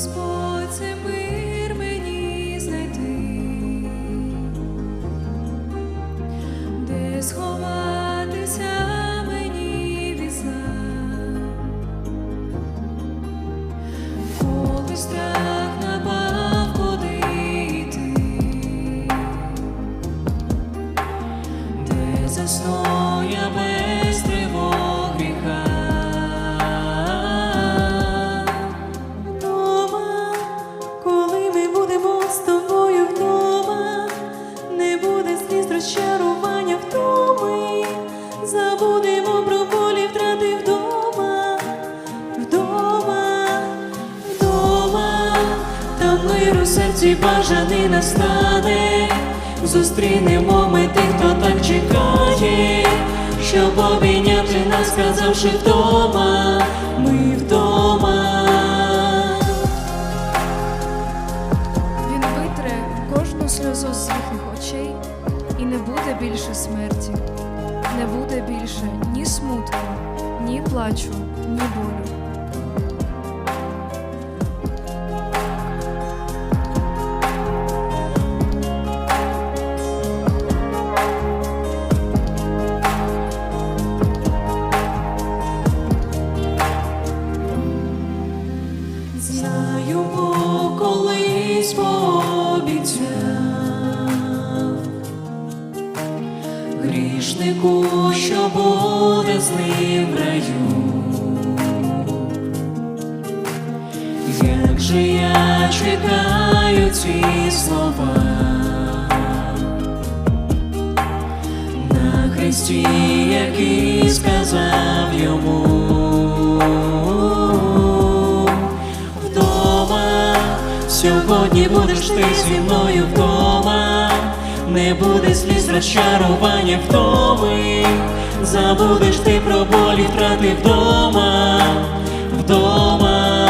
Господь це мир знайти, де сховатися мені від зла, коли страх напав, куди де заснує. Серці бажаний настане, зустрінемо ми тих, хто так чекає, щоб обійняти нас, сказавши вдома, ми вдома. Він витре кожну сльозу з їхніх очей, і не буде більше смерті, не буде більше ні смутку, ні плачу, ні болю. Грішнику, що буде з ним в раю. Як же я чекаю ці слова на хресті, який сказав йому вдома. Сьогодні будеш ти зі мною вдома, не буде сліз розчарування вдоми, забудеш ти про болі втрати вдома, вдома,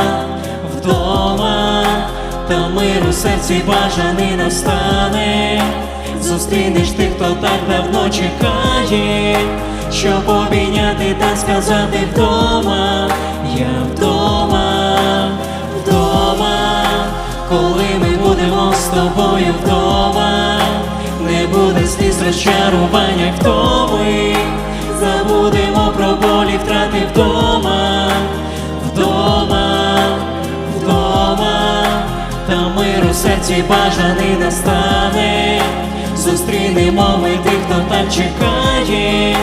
вдома, та мир у серці бажаний настане. Зустрінеш тих, хто так давно чекає, щоб обійняти та сказати вдома, я вдома, вдома, коли ми будемо з тобою вдома, сліз розчарування вдоми, забудемо про болі втрати вдома, вдома, вдома, та мир у серці бажаний настане. Зустрінемо ми тих, хто так чекає,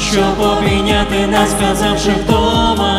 щоб обійняти нас, сказавши вдома.